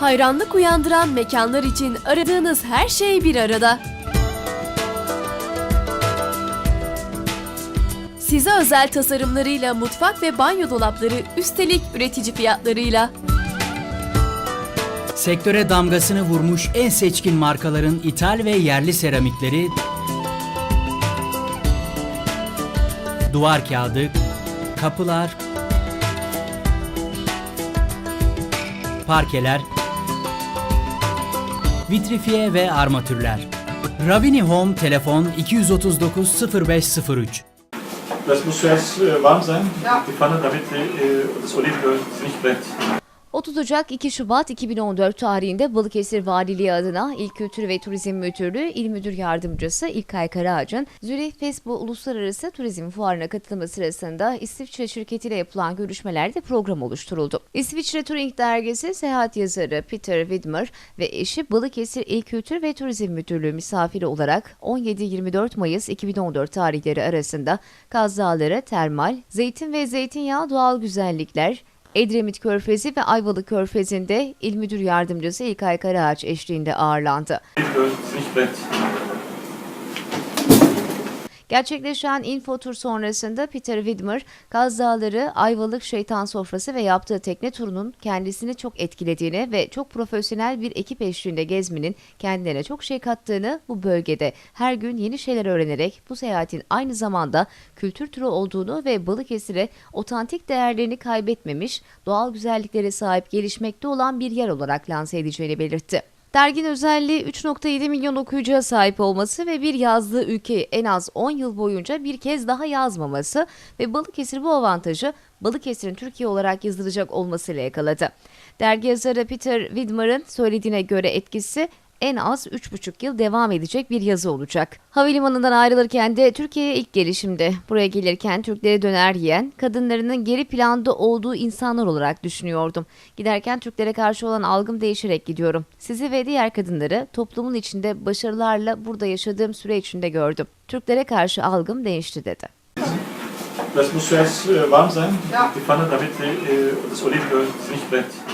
Hayranlık uyandıran mekanlar için aradığınız her şey bir arada. Size özel tasarımlarıyla mutfak ve banyo dolapları üstelik üretici fiyatlarıyla. Sektöre damgasını vurmuş en seçkin markaların ithal ve yerli seramikleri, duvar kağıdı, kapılar, parkeler, vitrifiye ve armatürler. Ravini Home telefon 239 0503 Das muss zuerst äh, warm sein, die Pfanne, damit die, äh, das Olivenöl nicht brennt. 30 Ocak 2 Şubat 2014 tarihinde Balıkesir Valiliği adına İl Kültür ve Turizm Müdürlüğü İl Müdür Yardımcısı İlkay Karaağaç'ın Zürih Fesbo Uluslararası Turizm Fuarı'na katılımı sırasında İsviçre şirketiyle yapılan görüşmelerde program oluşturuldu. İsviçre Touring Dergisi seyahat yazarı Peter Widmer ve eşi Balıkesir İl Kültür ve Turizm Müdürlüğü misafiri olarak 17-24 Mayıs 2014 tarihleri arasında Kaz Dağları, termal, zeytin ve zeytinyağı doğal güzellikler, Edremit Körfezi ve Ayvalık Körfezi'nde İl Müdür Yardımcısı İlkay Karaağaç eşliğinde ağırlandı. Gerçekleşen info tur sonrasında Peter Widmer, Kaz Dağları, Ayvalık Şeytan Sofrası ve yaptığı tekne turunun kendisini çok etkilediğini ve çok profesyonel bir ekip eşliğinde gezmenin kendilerine çok şey kattığını, bu bölgede her gün yeni şeyler öğrenerek bu seyahatin aynı zamanda kültür turu olduğunu ve Balıkesir'e otantik değerlerini kaybetmemiş, doğal güzelliklere sahip gelişmekte olan bir yer olarak lanse edeceğini belirtti. Dergin özelliği 3.7 milyon okuyucuya sahip olması ve bir yazdığı ülkeyi en az 10 yıl boyunca bir kez daha yazmaması ve Balıkesir bu avantajı Balıkesir'in Türkiye olarak yazılacak olmasıyla yakaladı. Dergi yazarı Peter Widmer'ın söylediğine göre etkisi en az 3,5 yıl devam edecek bir yazı olacak. Havalimanından ayrılırken de Türkiye'ye ilk gelişimde. Buraya gelirken Türklere döner yiyen, kadınlarının geri planda olduğu insanlar olarak düşünüyordum. Giderken Türklere karşı olan algım değişerek gidiyorum. Sizi ve diğer kadınları toplumun içinde başarılarla burada yaşadığım süre içinde gördüm. Türklere karşı algım değişti dedi. Das muss zuerst äh, warm sein, die Pfanne, damit die, äh, das Olivenöl nicht brennt.